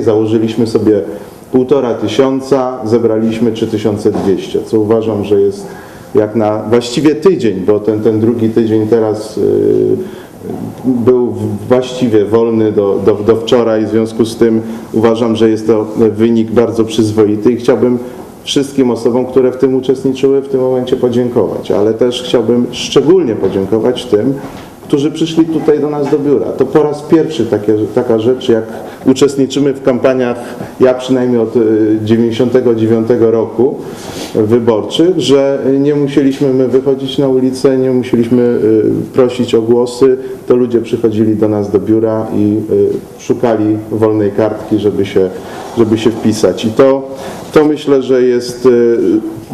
Założyliśmy sobie półtora tysiąca, zebraliśmy 3200, co uważam, że jest jak na właściwie tydzień, bo ten, ten drugi tydzień teraz yy, był właściwie wolny do, do, do wczoraj, w związku z tym uważam, że jest to wynik bardzo przyzwoity i chciałbym wszystkim osobom, które w tym uczestniczyły, w tym momencie podziękować, ale też chciałbym szczególnie podziękować tym, którzy przyszli tutaj do nas do biura. To po raz pierwszy takie, taka rzecz, jak uczestniczymy w kampaniach, ja przynajmniej od y, 99 roku wyborczych, że nie musieliśmy my wychodzić na ulicę, nie musieliśmy y, prosić o głosy, to ludzie przychodzili do nas do biura i y, szukali wolnej kartki, żeby się, żeby się wpisać. I to, to myślę, że jest y,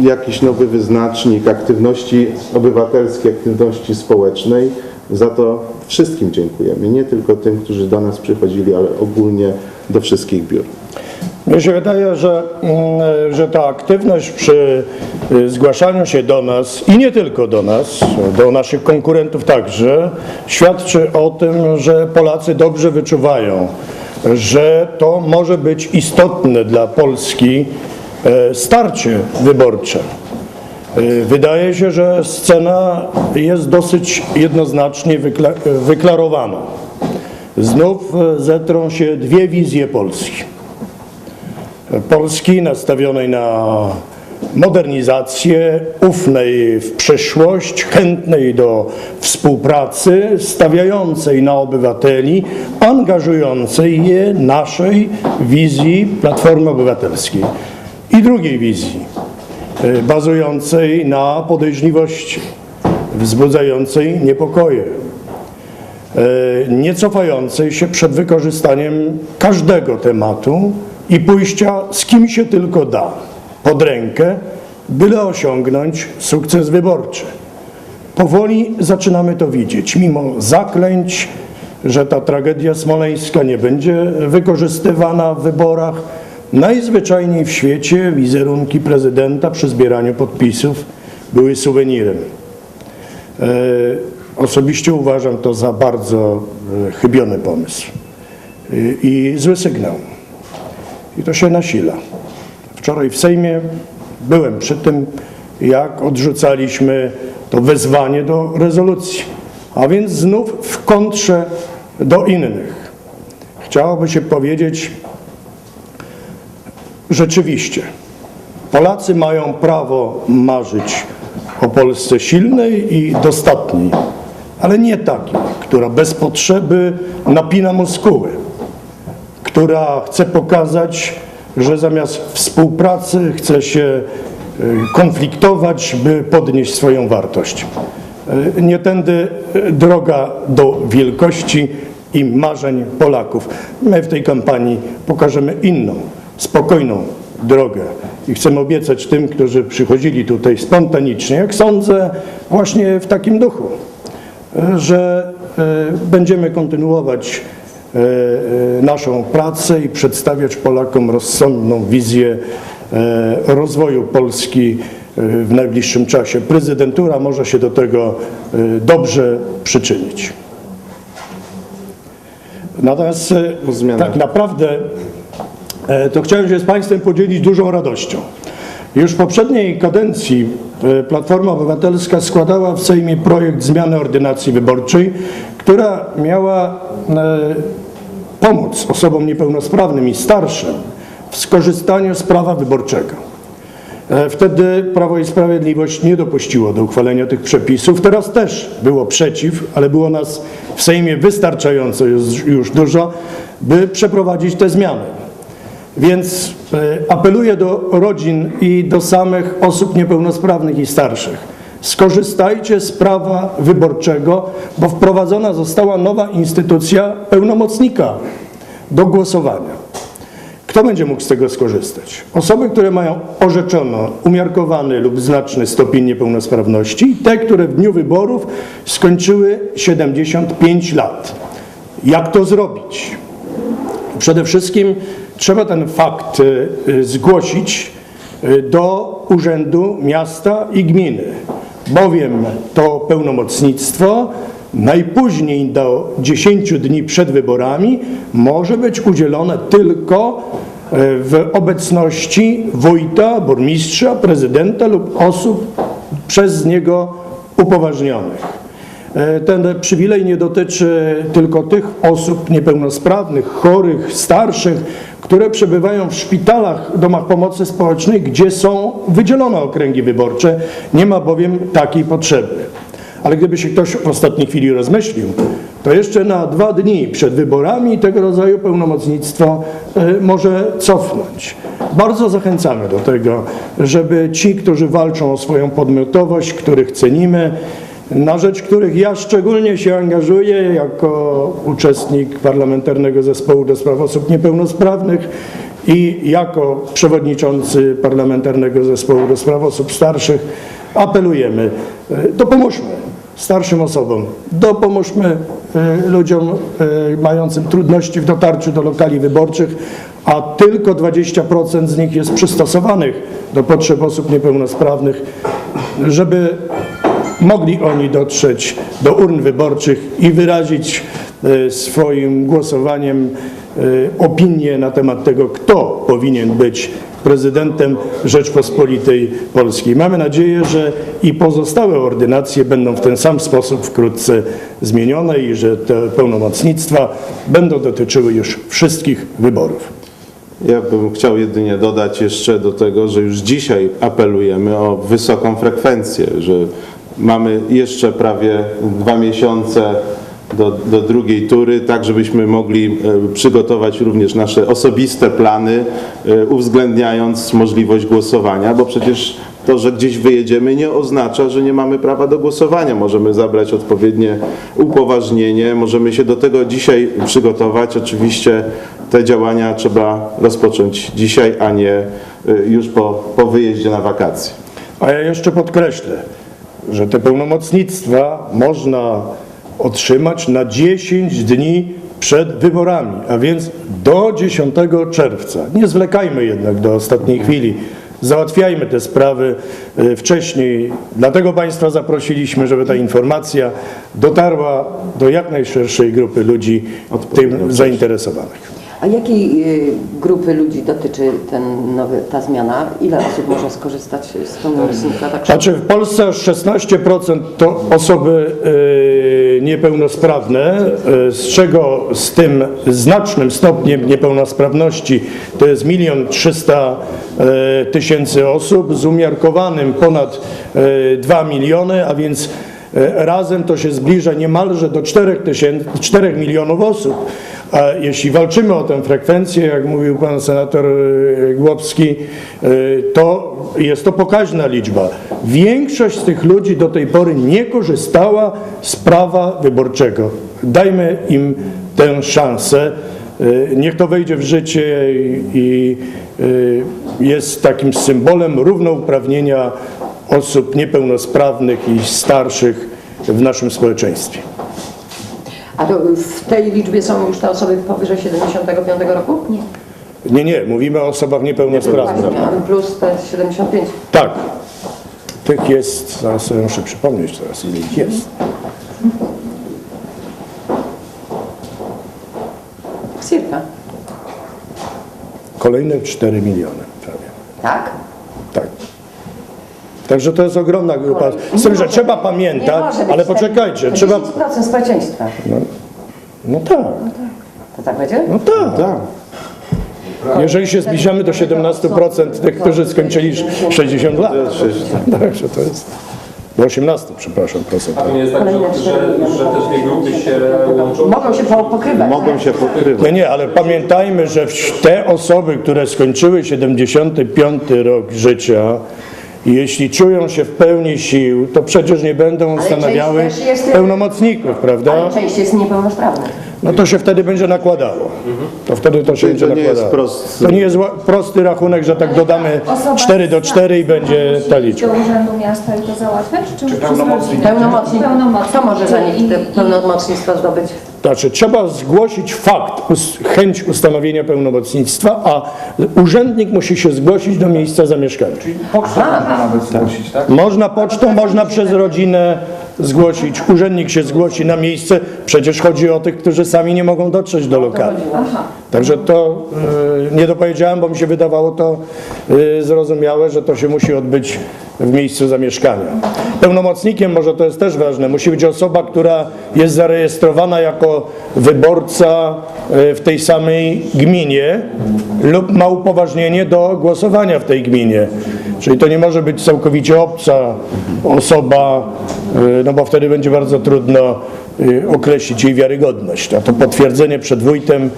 jakiś nowy wyznacznik aktywności obywatelskiej, aktywności społecznej. Za to wszystkim dziękujemy, nie tylko tym, którzy do nas przychodzili, ale ogólnie do wszystkich biur. Mnie się wydaje, że, mm, że ta aktywność przy y, zgłaszaniu się do nas i nie tylko do nas, do naszych konkurentów także, świadczy o tym, że Polacy dobrze wyczuwają, że to może być istotne dla Polski e, starcie wyborcze. E, Wydaje się, że scena jest dosyć jednoznacznie wykla- wyklarowana. Znów e, zetrą się dwie wizje Polski. Polski nastawionej na modernizację, ufnej w przyszłość, chętnej do współpracy, stawiającej na obywateli, angażującej je naszej wizji Platformy Obywatelskiej. I drugiej wizji, y, bazującej na podejrzliwości, wzbudzającej niepokoje, e, nie cofającej się przed wykorzystaniem każdego tematu i pójścia z kim się tylko da pod rękę, byle osiągnąć sukces wyborczy. Powoli zaczynamy to widzieć, mimo zaklęć, że ta tragedia smoleńska nie będzie wykorzystywana w wyborach. Najzwyczajniej w świecie wizerunki prezydenta przy zbieraniu podpisów były suwenirem. E, Osobiście uważam to za bardzo e, chybiony pomysł E, i zły sygnał. I to się nasila. Wczoraj w Sejmie byłem przy tym, jak odrzucaliśmy to wezwanie do rezolucji, a więc znów w kontrze do innych. Chciałoby się powiedzieć, rzeczywiście, Polacy mają prawo marzyć o Polsce silnej i dostatniej, ale nie takiej, która bez potrzeby napina muskuły, która chce pokazać, że zamiast współpracy chce się y, konfliktować, by podnieść swoją wartość. Y, Nie tędy y, droga do wielkości i marzeń Polaków. My w tej kampanii pokażemy inną, spokojną drogę i chcemy obiecać tym, którzy przychodzili tutaj spontanicznie, jak sądzę, właśnie w takim duchu, że e, będziemy kontynuować e, e, naszą pracę i przedstawiać Polakom rozsądną wizję e, rozwoju Polski e, w najbliższym czasie. Prezydentura może się do tego e, dobrze przyczynić. Natomiast e, tak naprawdę e, to chciałem się z Państwem podzielić dużą radością. Już w poprzedniej kadencji e, Platforma Obywatelska składała w Sejmie projekt zmiany ordynacji wyborczej, która miała e, pomóc osobom niepełnosprawnym i starszym w skorzystaniu z prawa wyborczego. E, Wtedy Prawo i Sprawiedliwość nie dopuściło do uchwalenia tych przepisów. Teraz też było przeciw, ale było nas w Sejmie wystarczająco już, już dużo, by przeprowadzić te zmiany. Więc e, apeluję do rodzin i do samych osób niepełnosprawnych i starszych. Skorzystajcie z prawa wyborczego, bo wprowadzona została nowa instytucja pełnomocnika do głosowania. Kto będzie mógł z tego skorzystać? Osoby, które mają orzeczono umiarkowany lub znaczny stopień niepełnosprawności i te, które w dniu wyborów skończyły 75 lat. Jak to zrobić? Przede wszystkim trzeba ten fakt y, y, zgłosić y, do Urzędu Miasta i Gminy, bowiem to pełnomocnictwo najpóźniej do 10 dni przed wyborami może być udzielone tylko w obecności wójta, burmistrza, prezydenta lub osób przez niego upoważnionych. E, Ten przywilej nie dotyczy tylko tych osób niepełnosprawnych, chorych, starszych, które przebywają w szpitalach, domach pomocy społecznej, gdzie są wydzielone okręgi wyborcze. Nie ma bowiem takiej potrzeby. Ale gdyby się ktoś w ostatniej chwili rozmyślił, to jeszcze na dwa dni przed wyborami tego rodzaju pełnomocnictwo e, może cofnąć. Bardzo zachęcamy do tego, żeby ci, którzy walczą o swoją podmiotowość, których cenimy, na rzecz których ja szczególnie się angażuję jako uczestnik parlamentarnego zespołu do spraw osób niepełnosprawnych i jako przewodniczący parlamentarnego zespołu do spraw osób starszych apelujemy, e, dopomóżmy starszym osobom, dopomóżmy e, ludziom e, mającym trudności w dotarciu do lokali wyborczych, a tylko 20% z nich jest przystosowanych do potrzeb osób niepełnosprawnych, żeby mogli oni dotrzeć do urn wyborczych i wyrazić e, swoim głosowaniem e, opinię na temat tego, kto powinien być prezydentem Rzeczpospolitej Polskiej. Mamy nadzieję, że i pozostałe ordynacje będą w ten sam sposób wkrótce zmienione i że te pełnomocnictwa będą dotyczyły już wszystkich wyborów. Ja bym chciał jedynie dodać jeszcze do tego, że już dzisiaj apelujemy o wysoką frekwencję, że mamy jeszcze prawie dwa miesiące do, do drugiej tury, tak żebyśmy mogli e, przygotować również nasze osobiste plany, e, uwzględniając możliwość głosowania, bo przecież to, że gdzieś wyjedziemy nie oznacza, że nie mamy prawa do głosowania. Możemy zabrać odpowiednie upoważnienie, możemy się do tego dzisiaj przygotować. Oczywiście te działania trzeba rozpocząć dzisiaj, a nie e, już po, po wyjeździe na wakacje. A ja jeszcze podkreślę, że te pełnomocnictwa można otrzymać na 10 dni przed wyborami, a więc do 10 czerwca. Nie zwlekajmy jednak do ostatniej chwili. Załatwiajmy te sprawy e, wcześniej. Dlatego Państwa zaprosiliśmy, żeby ta informacja dotarła do jak najszerszej grupy ludzi tym zainteresowanych. A jakiej y, grupy ludzi dotyczy ten nowy, ta zmiana? Ile osób może skorzystać z pełnomocnika? Tak Znaczy w Polsce aż 16% to osoby e, niepełnosprawne, e, z czego z tym znacznym stopniem niepełnosprawności to jest milion 300 e, tysięcy osób, z umiarkowanym ponad e, 2 miliony, a więc razem to się zbliża niemalże do 4, tysięcy, 4 milionów osób. A jeśli walczymy o tę frekwencję, jak mówił pan senator e, Głowski, e, to jest to pokaźna liczba. Większość z tych ludzi do tej pory nie korzystała z prawa wyborczego. Dajmy im tę szansę. E, Niech to wejdzie w życie i, jest takim symbolem równouprawnienia osób niepełnosprawnych i starszych w naszym społeczeństwie. A to w tej liczbie są już te osoby powyżej 75 roku? Nie. Nie, nie, mówimy o osobach niepełnosprawnych. Właśnie, plus te 75. Tak. Tych jest, zaraz sobie muszę przypomnieć teraz, ile ich jest. Cirka. Kolejne 4 miliony prawie. Tak. Także to jest ogromna grupa. Z tym, że trzeba pamiętać, ale poczekajcie, trzeba... 10% społeczeństwa. No tak, To tak będzie? no tak. Tak. Jeżeli się zbliżamy do 17% tych, którzy skończyli 60 lat. Także to jest... Do 18, przepraszam, procent. A to nie jest tak, że, że, że te dwie grupy się łączą? Mogą się po- pokrywać. Mogą się pokrywać. Nie, nie, ale pamiętajmy, że w- te osoby, które skończyły 75 rok życia, jeśli czują się w pełni sił, to przecież nie będą też jest- pełnomocników, prawda? Ale część jest niepełnosprawna. No to się wtedy będzie nakładało. To wtedy to się Czyli będzie to nie jest nakładało. prosty- To nie jest ła- prosty rachunek, że tak dodamy 4 do 4 i będzie ta liczba. Do Urzędu Miasta i to załatwiać? Czy, czy pełnomocnik? Pełnomocnik. Pełnomocnik. Kto może za nich te pełnomocnictwo zdobyć? Znaczy, trzeba zgłosić fakt, us- chęć ustanowienia pełnomocnictwa, a urzędnik musi się zgłosić do miejsca zamieszkania. Pocztą można nawet zgłosić, tak? Można pocztą, można przez rodzinę, zgłosić, urzędnik się zgłosi na miejsce, przecież chodzi o tych, którzy sami nie mogą dotrzeć do lokalu. Także to y, nie dopowiedziałem, bo mi się wydawało to y, zrozumiałe, że to się musi odbyć w miejscu zamieszkania. Pełnomocnikiem, może to jest też ważne, musi być osoba, która jest zarejestrowana jako wyborca y, w tej samej gminie lub ma upoważnienie do głosowania w tej gminie. Czyli to nie może być całkowicie obca osoba, y, no bo wtedy będzie bardzo trudno y, określić jej wiarygodność. A to potwierdzenie przed wójtem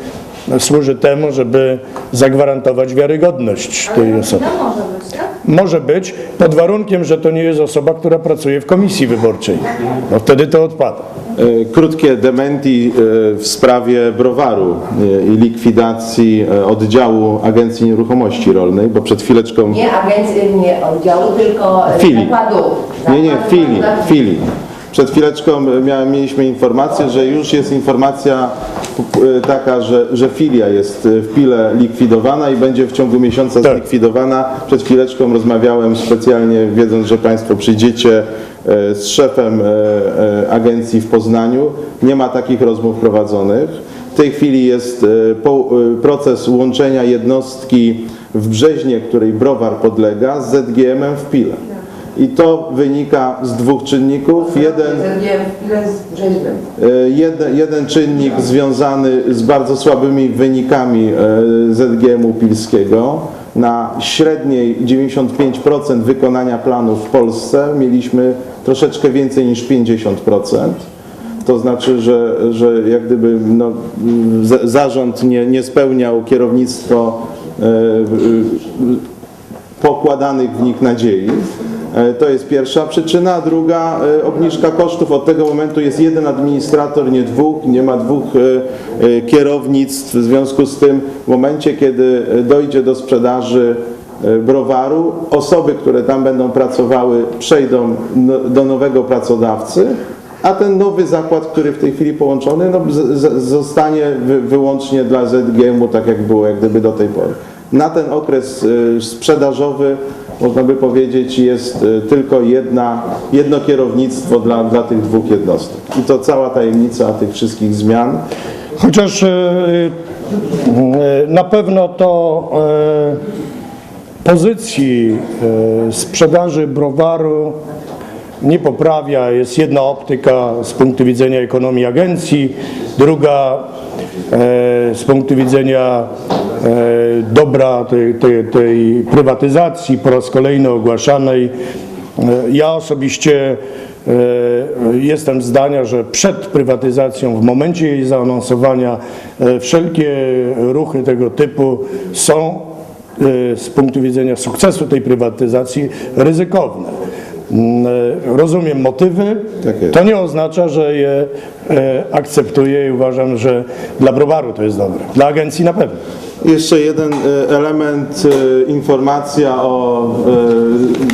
służy temu, żeby zagwarantować wiarygodność tej osoby. No może być, tak? Może być pod warunkiem, że to nie jest osoba, która pracuje w komisji wyborczej. No wtedy to odpada. E, Krótkie dementi e, w sprawie browaru e, i likwidacji oddziału Agencji Nieruchomości Rolnej, bo przed chwileczką... Nie agencji, nie oddziału, tylko Filii. zakładu. Nie, nie, filii, filii. Przed chwileczką miałem, mieliśmy informację, że już jest informacja taka, że, że filia jest w Pile likwidowana i będzie w ciągu miesiąca Tak. zlikwidowana. Przed chwileczką rozmawiałem specjalnie, wiedząc, że Państwo przyjdziecie z szefem e, e, agencji w Poznaniu. Nie ma takich rozmów prowadzonych. W tej chwili jest e, e, proces łączenia jednostki w Brzeźnie, której browar podlega, z ZGM-em w Pile. I to wynika z dwóch czynników. Jeden, e, jeden, jeden czynnik związany z bardzo słabymi wynikami e, ZGM-u Pilskiego. Na średniej 95% wykonania planów w Polsce mieliśmy troszeczkę więcej niż 50%. To znaczy, że, że jak gdyby no, zarząd nie, nie spełniał kierownictwo e, pokładanych w nich nadziei. E, To jest pierwsza przyczyna. Druga, e, obniżka kosztów. Od tego momentu jest jeden administrator, nie dwóch, nie ma dwóch kierownictw. W związku z tym, w momencie, kiedy dojdzie do sprzedaży browaru, osoby, które tam będą pracowały, przejdą no- do nowego pracodawcy, a ten nowy zakład, który w tej chwili połączony, no, zostanie wy, wyłącznie dla ZGM-u, tak jak było jak gdyby do tej pory. Na ten okres y, sprzedażowy, można by powiedzieć, jest y, tylko jedna, jedno kierownictwo dla, dla tych dwóch jednostek. I to cała tajemnica tych wszystkich zmian. Chociaż e, e, na pewno to e, pozycji e, sprzedaży browaru nie poprawia. Jest jedna optyka z punktu widzenia ekonomii agencji, druga e, z punktu widzenia e, dobra tej, tej, tej prywatyzacji po raz kolejny ogłaszanej. Ja osobiście jestem zdania, że przed prywatyzacją, w momencie jej zaanonsowania, wszelkie ruchy tego typu są z punktu widzenia sukcesu tej prywatyzacji ryzykowne. Mm, e, Rozumiem motywy, Tak to nie oznacza, że je e, akceptuję i uważam, że dla browaru to jest dobre. Dla agencji na pewno. Jeszcze jeden element, informacja o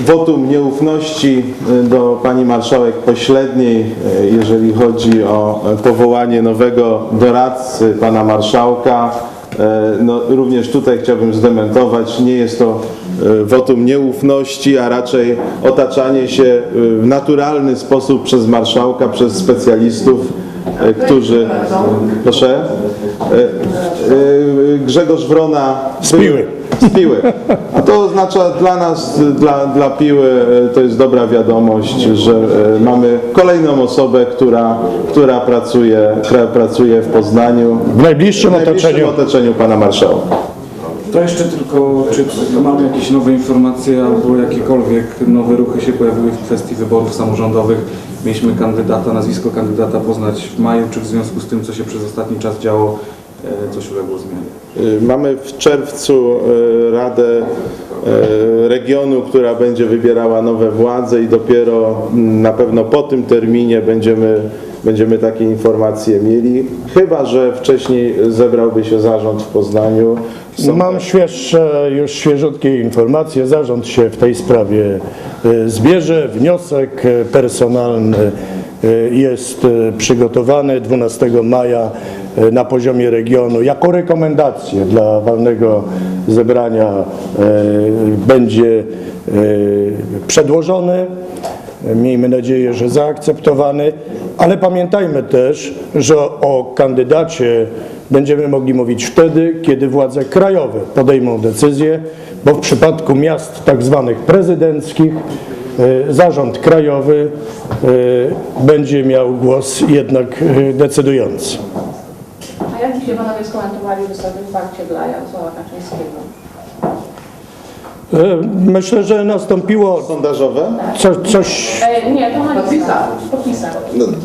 wotum nieufności do pani marszałek pośredniej, jeżeli chodzi o powołanie nowego doradcy pana marszałka. E, No, również tutaj chciałbym zdementować, nie jest to e, wotum nieufności, a raczej otaczanie się e, w naturalny sposób przez marszałka, przez specjalistów, którzy... Proszę? Grzegorz Wrona... Z Piły. Z Piły. To oznacza dla nas, dla, dla Piły, e, to jest dobra wiadomość, że e, mamy kolejną osobę, która, która pracuje, która pracuje w Poznaniu. W najbliższym w najbliższym otoczeniu. otoczeniu pana marszałka. To jeszcze tylko, czy mamy jakieś nowe informacje albo jakiekolwiek nowe ruchy się pojawiły w kwestii wyborów samorządowych? Mieliśmy kandydata, nazwisko kandydata poznać w maju, czy w związku z tym, co się przez ostatni czas działo, coś uległo zmianie? Mamy w czerwcu y, Radę y, Regionu, która będzie wybierała nowe władze i dopiero mm, na pewno po tym terminie będziemy, będziemy takie informacje mieli. Chyba, że wcześniej zebrałby się zarząd w Poznaniu. Są Mam świeższe, już świeżutkie informacje. Zarząd się w tej sprawie e, zbierze. Wniosek e, personalny e, jest e, przygotowany 12 maja e, na poziomie regionu jako rekomendację dla walnego zebrania e, będzie e, przedłożony. Miejmy nadzieję, że zaakceptowany, ale pamiętajmy też, że o kandydacie będziemy mogli mówić wtedy, kiedy władze krajowe podejmą decyzję, bo w przypadku miast tak zwanych prezydenckich e, zarząd krajowy e, będzie miał głos jednak e, decydujący. Byście panowie skomentowali wysokie poparcie dla Jarosława Kaczyńskiego? E, Myślę, że nastąpiło Sondażowe? co, coś, E, nie, to podpisach. podpisach.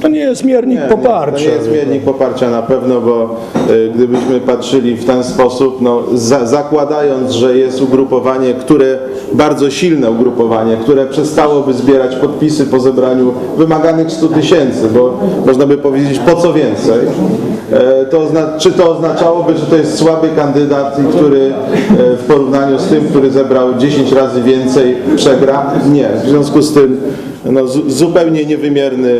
to nie jest miernik Nie, poparcia. Nie, to nie jest miernik poparcia na pewno, bo y, gdybyśmy patrzyli w ten sposób, no, za, zakładając, że jest ugrupowanie, które bardzo silne ugrupowanie, które przestałoby zbierać podpisy po zebraniu wymaganych 100 tysięcy, bo można by powiedzieć po co więcej, e, to ozna- czy to oznaczałoby, że to jest słaby kandydat, i który e, w porównaniu z tym, który zebrał 10 razy więcej, przegra? Nie. W związku z tym no, zu- zupełnie niewymierny y,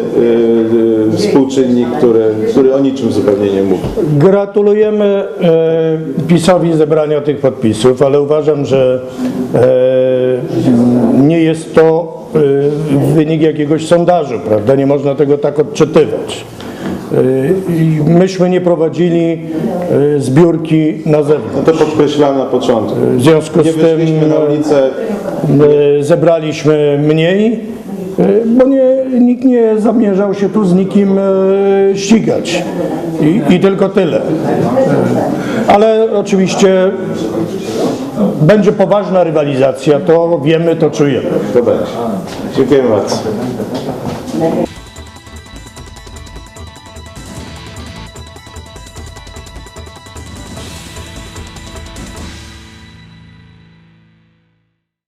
y, współczynnik, który, który o niczym zupełnie nie mówi. Gratulujemy e, PiSowi zebrania tych podpisów, ale uważam, że e, nie jest to e, wynik jakiegoś sondażu, prawda? Nie można tego tak odczytywać. E, i myśmy nie prowadzili e, zbiórki na zewnątrz. No to podkreślałem na początku. W związku Nie z tym na ulicę zebraliśmy mniej, bo nie, nikt nie zamierzał się tu z nikim ścigać. I, I tylko tyle. Ale oczywiście będzie poważna rywalizacja, to wiemy, to czujemy. To będzie. Dziękujemy bardzo.